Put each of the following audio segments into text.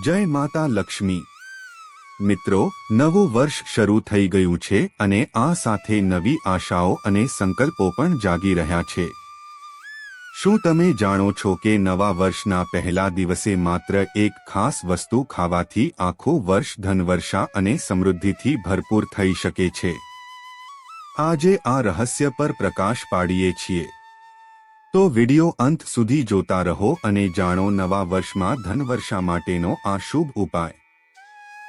જય માતા લક્ષ્મી. મિત્રો, નવું વર્ષ શરૂ થઈ ગયું છે અને આ સાથે નવી આશાઓ અને સંકલ્પો પણ જાગી રહ્યા છે. શું તમે જાણો છો કે નવા વર્ષના પહેલા દિવસે માત્ર એક ખાસ વસ્તુ ખાવાથી આખું વર્ષ ધનવર્ષા અને સમૃદ્ધિથી ભરપૂર થઈ શકે છે? આજે આ રહસ્ય પર પ્રકાશ પાડીએ છીએ. તો વિડિયો અંત સુધી જોતા રહો અને જાણો નવા વર્ષમાં ધનવર્ષા માટેનો આ શુભ ઉપાય.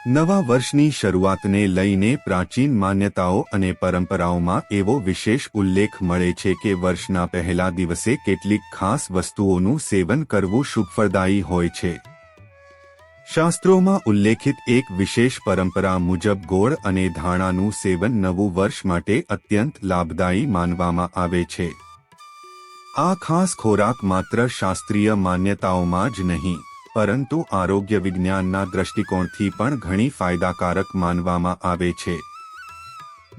નવા વર્ષની શરૂઆતને લઈને પ્રાચીન માન્યતાઓ અને પરંપરાઓમાં એવો વિશેષ ઉલ્લેખ મળે છે કે વર્ષના પહેલા દિવસે કેટલીક ખાસ વસ્તુઓનું સેવન કરવું શુભફળદાયી હોય છે. શાસ્ત્રોમાં ઉલ્લેખિત એક વિશેષ પરંપરા મુજબ ગોળ અને ધાણાનું સેવન નવું વર્ષ માટે અત્યંત લાભદાયી માનવામાં આવે છે. આ ખાસ ખોરાક માત્ર શાસ્ત્રીય માન્યતાઓમાં જ નહીં, પરંતુ આરોગ્ય વિજ્ઞાનના દ્રષ્ટિકોણથી પણ ઘણી ફાયદાકારક માનવામાં આવે છે.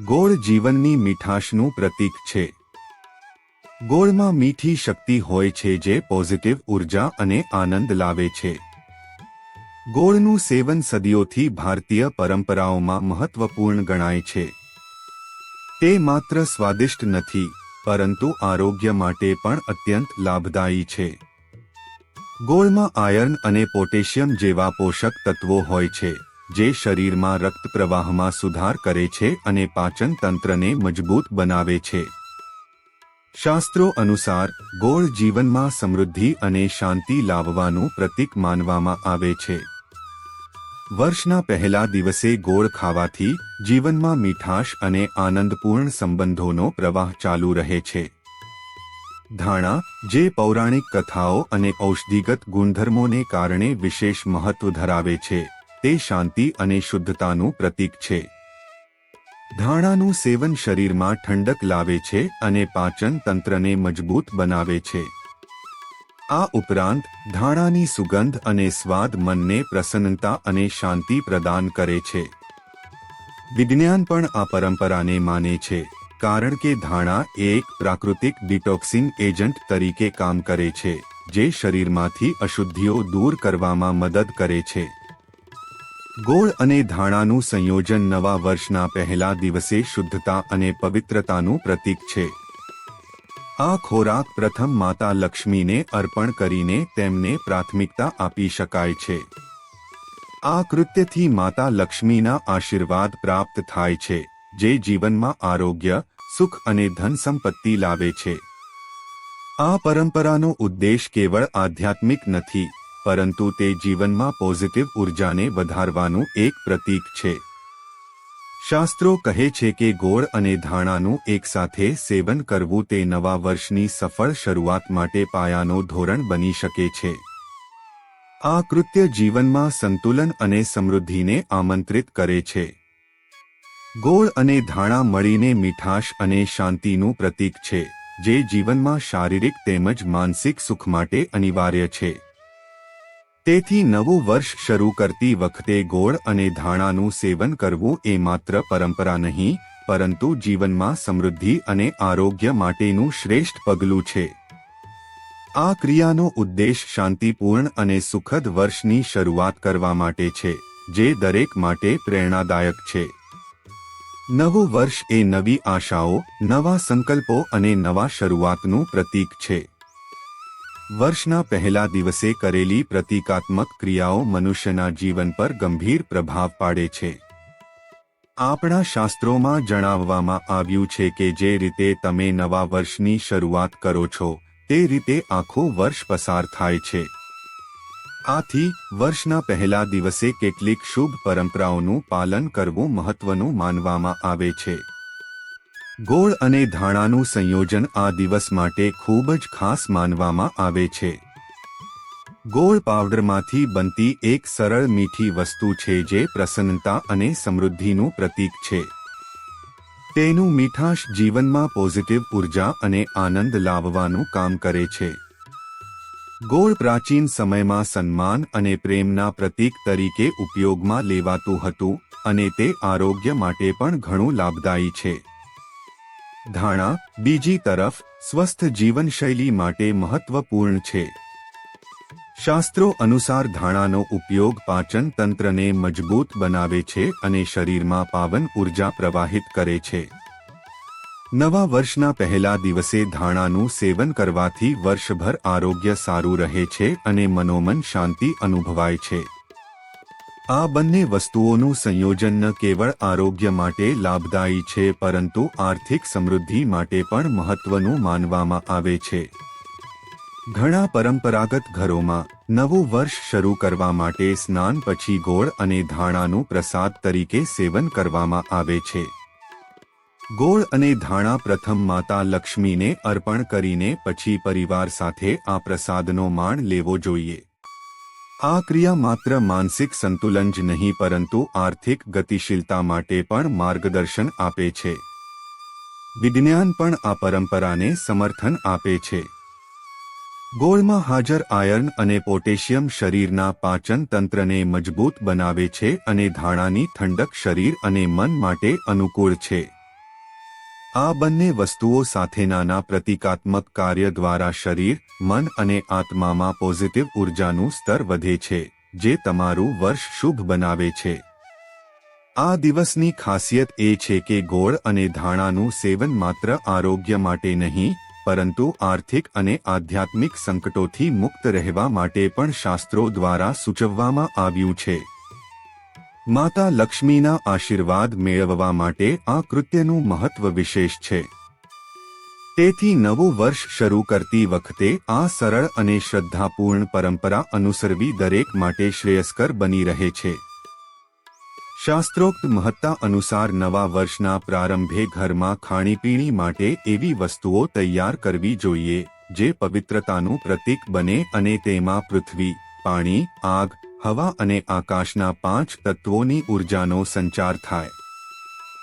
ગોળ જીવનની મીઠાશનું પ્રતીક છે. ગોળમાં મીઠી શક્તિ હોય છે જે પોઝિટિવ ઊર્જા અને આનંદ લાવે છે. ગોળનું સેવન સદીઓથી ભારતીય પરંપરાઓમાં મહત્વપૂર્ણ ગણાય છે. તે માત્ર સ્વાદિષ્ટ નથી પરંતુ આરોગ્ય માટે પણ અત્યંત લાભદાયી છે. ગોળમાં આયર્ન અને પોટેશિયમ જેવા પોષક તત્વો હોય છે, જે શરીરમાં રક્ત પ્રવાહમાં સુધાર કરે છે અને પાચન તંત્રને મજબૂત બનાવે છે. શાસ્ત્રો અનુસાર, ગોળ જીવનમાં સમૃદ્ધિ અને શાંતિ લાવવાનું પ્રતીક માનવામાં આવે છે. વર્ષના પહેલા દિવસે ગોળ ખાવાથી જીવનમાં મીઠાશ અને આનંદપૂર્ણ સંબંધોનો પ્રવાહ ચાલુ રહે છે. ધાણા, જે પૌરાણિક કથાઓ અને ઔષધિગત ગુણધર્મોને કારણે વિશેષ મહત્વ ધરાવે છે, તે શાંતિ અને શુદ્ધતાનું પ્રતીક છે. ધાણાનું સેવન શરીરમાં ઠંડક લાવે છે અને પાચન તંત્રને મજબૂત બનાવે છે. આ ઉપરાંત, ધાણાની સુગંધ અને સ્વાદ મનને પ્રસન્નતા અને શાંતિ પ્રદાન કરે છે. વિજ્ઞાન પણ આ પરંપરાને માને છે, કારણ કે ધાણા એક પ્રાકૃતિક ડિટોક્સિન એજન્ટ તરીકે કામ કરે છે, જે શરીરમાંથી અશુદ્ધિઓ દૂર કરવામાં મદદ કરે છે. ગોળ અને ધાણાનું સંયોજન નવા વર્ષના પહેલા દિવસે શુદ્ધતા અને પવિત્રતાનું પ્રતીક છે. આ ખોરાક પ્રથમ માતા લક્ષ્મીને અર્પણ કરીને તેમને પ્રાથમિકતા આપી શકાય છે. આ કૃત્યથી માતા લક્ષ્મીના આશીર્વાદ પ્રાપ્ત થાય છે, જે જીવનમાં આરોગ્ય, સુખ અને ધન સંપત્તિ લાવે છે. આ પરંપરાનો ઉદ્દેશ કેવળ આધ્યાત્મિક નથી, પરંતુ તે જીવનમાં પોઝિટિવ ઉર્જાને વધારવાનું એક પ્રતીક છે. શાસ્ત્રો કહે છે કે ગોળ અને ધાણાનું એકસાથે સેવન કરવું તે નવા વર્ષની સફળ શરૂઆત માટે પાયાનો ધોરણ બની શકે છે. આ કૃત્ય જીવનમાં સંતુલન અને સમૃદ્ધિને આમંત્રિત કરે છે. ગોળ અને ધાણા મળીને મીઠાશ અને શાંતિનું પ્રતીક છે, જે જીવનમાં શારીરિક તેમજ માનસિક સુખ માટે અનિવાર્ય છે. તેથી નવું વર્ષ શરૂ કરતી વખતે ગોળ અને ધાણાનું સેવન કરવું એ માત્ર પરંપરા નહીં, પરંતુ જીવનમાં સમૃદ્ધિ અને આરોગ્ય માટેનું શ્રેષ્ઠ પગલું છે. આ ક્રિયાનો ઉદ્દેશ શાંતિપૂર્ણ અને સુખદ વર્ષની શરૂઆત કરવા માટે છે, જે દરેક માટે પ્રેરણાદાયક છે. નવું વર્ષ એ નવી આશાઓ, નવા સંકલ્પો અને નવા શરૂઆતનું પ્રતીક છે. વર્ષના પહેલા દિવસે કરેલી પ્રતિકાત્મક ક્રિયાઓ મનુષ્યના જીવન પર ગંભીર પ્રભાવ પાડે છે. આપણા શાસ્ત્રોમાં જણાવવામાં આવ્યું છે કે જે રીતે તમે નવા વર્ષની શરૂઆત કરો છો, તે રીતે આખો વર્ષ પસાર થાય છે. આથી, વર્ષના પહેલા દિવસે કેટલીક શુભ પરંપરાઓનું પાલન કરવું મહત્વનું માનવામાં આવે છે. ગોળ અને ધાણાનું સંયોજન આ દિવસ માટે ખૂબ જ ખાસ માનવામાં આવે છે. ગોળ પાવડરમાંથી બનતી એક સરળ મીઠી વસ્તુ છે જે પ્રસન્નતા અને સમૃદ્ધિનું પ્રતીક છે. તેનું મીઠાશ જીવનમાં પોઝિટિવ ઊર્જા અને આનંદ લાવવાનું કામ કરે છે. ગોળ પ્રાચીન સમયમાં સન્માન અને પ્રેમના પ્રતીક તરીકે ઉપયોગમાં લેવાતું હતું અને તે આરોગ્ય માટે પણ ઘણું લાભદાયી છે. ધાણા, બીજી તરફ, સ્વસ્થ જીવનશૈલી માટે મહત્વપૂર્ણ છે. શાસ્ત્રો અનુસાર ધાણાનો ઉપયોગ પાચન તંત્રને મજબૂત બનાવે છે અને શરીરમાં પાવન ઊર્જા પ્રવાહિત કરે છે. નવા વર્ષના પહેલા દિવસે ધાણાનું સેવન કરવાથી વર્ષભર આરોગ્ય સારું રહે છે અને મનોમન શાંતિ અનુભવાય છે. આ બંને વસ્તુઓનું સંયોજન ન કેવળ આરોગ્ય માટે લાભદાયી છે, પરંતુ આર્થિક સમૃદ્ધિ માટે પણ મહત્વનું માનવામાં આવે છે. ઘણા પરંપરાગત ઘરોમાં, નવું વર્ષ શરૂ કરવા માટે સ્નાન પછી ગોળ અને ધાણાનું પ્રસાદ તરીકે સેવન કરવામાં આવે છે. ગોળ અને ધાણા પ્રથમ માતા લક્ષ્મીને અર્પણ કરીને પછી પરિવાર સાથે આ પ્રસાદનો માણ લેવો જોઈએ. આ ક્રિયા માત્ર માનસિક સંતુલન જ નહીં, પરંતુ આર્થિક ગતિશીલતા માટે પણ માર્ગદર્શન આપે છે. વિજ્ઞાન પણ આ પરંપરાને સમર્થન આપે છે. ગોળમાં હાજર આયર્ન અને પોટેશિયમ શરીરના પાચન તંત્રને મજબૂત બનાવે છે અને ધાણાની ઠંડક શરીર અને મન માટે અનુકૂળ છે. આ બંને વસ્તુઓ સાથેનાના પ્રતિકાત્મક કાર્ય દ્વારા શરીર, મન અને આત્મામાં પોઝિટિવ ઉર્જાનું સ્તર વધે છે, જે તમારું વર્ષ શુભ બનાવે છે. આ દિવસની ખાસિયત એ છે કે ગોળ અને ધાણાનું સેવન માત્ર આરોગ્ય માટે નહીં, પરંતુ આર્થિક અને આધ્યાત્મિક સંકટોથી મુક્ત રહેવા માટે પણ શાસ્ત્રો દ્વારા સૂચવવામાં આવ્યું છે. માતા લક્ષ્મીના આશીર્વાદ મેળવવા માટે આ કૃત્યનું મહત્વ વિશેષ છે. તેથી નવું વર્ષ શરૂ કરતી વખતે આ સરળ અને શ્રદ્ધાપૂર્ણ પરંપરા અનુસરવી દરેક માટે શ્રેયસ્કર બની રહે છે. શાસ્ત્રોક્ત મહત્તા અનુસાર નવા વર્ષના પ્રારંભે ઘરમાં ખાણીપીણી માટે એવી વસ્તુઓ તૈયાર કરવી જોઈએ, જે પવિત્રતાનું પ્રતીક બને અને તેમાં પૃથ્વી, પાણી, આગ હવા અને આકાશના પાંચ તત્વોની ઉર્જાનો સંચાર થાય.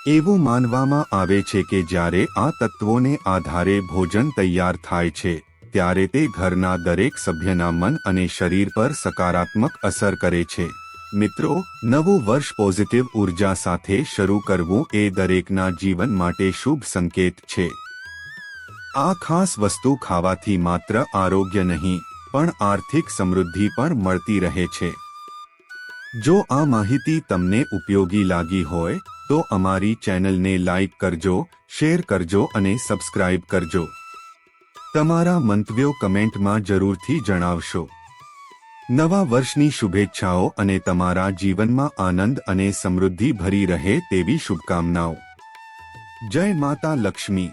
એવું માનવામાં આવે છે કે જ્યારે આ તત્વોને આધારે ભોજન તૈયાર થાય છે, ત્યારે તે ઘરના દરેક સભ્યના મન અને શરીર પર સકારાત્મક અસર કરે છે. મિત્રો, નવું વર્ષ પોઝિટિવ ઊર્જા સાથે શરૂ કરવું એ દરેકના જીવન માટે શુભ સંકેત છે. આ ખાસ વસ્તુ ખાવાથી માત્ર આરોગ્ય નહીં, પણ આર્થિક સમૃદ્ધિ પણ મળતી રહે છે. જો આ માહિતી તમને ઉપયોગી લાગી હોય, તો અમારી ચેનલને લાઇક કરજો, શેર કરજો અને સબસ્ક્રાઇબ કરજો. તમારા મંતવ્યો કમેન્ટમાં જરૂરથી જણાવશો. નવા વર્ષની શુભેચ્છાઓ અને તમારા જીવનમાં આનંદ અને સમૃદ્ધિ ભરી રહે તેવી શુભકામનાઓ. જય માતા લક્ષ્મી.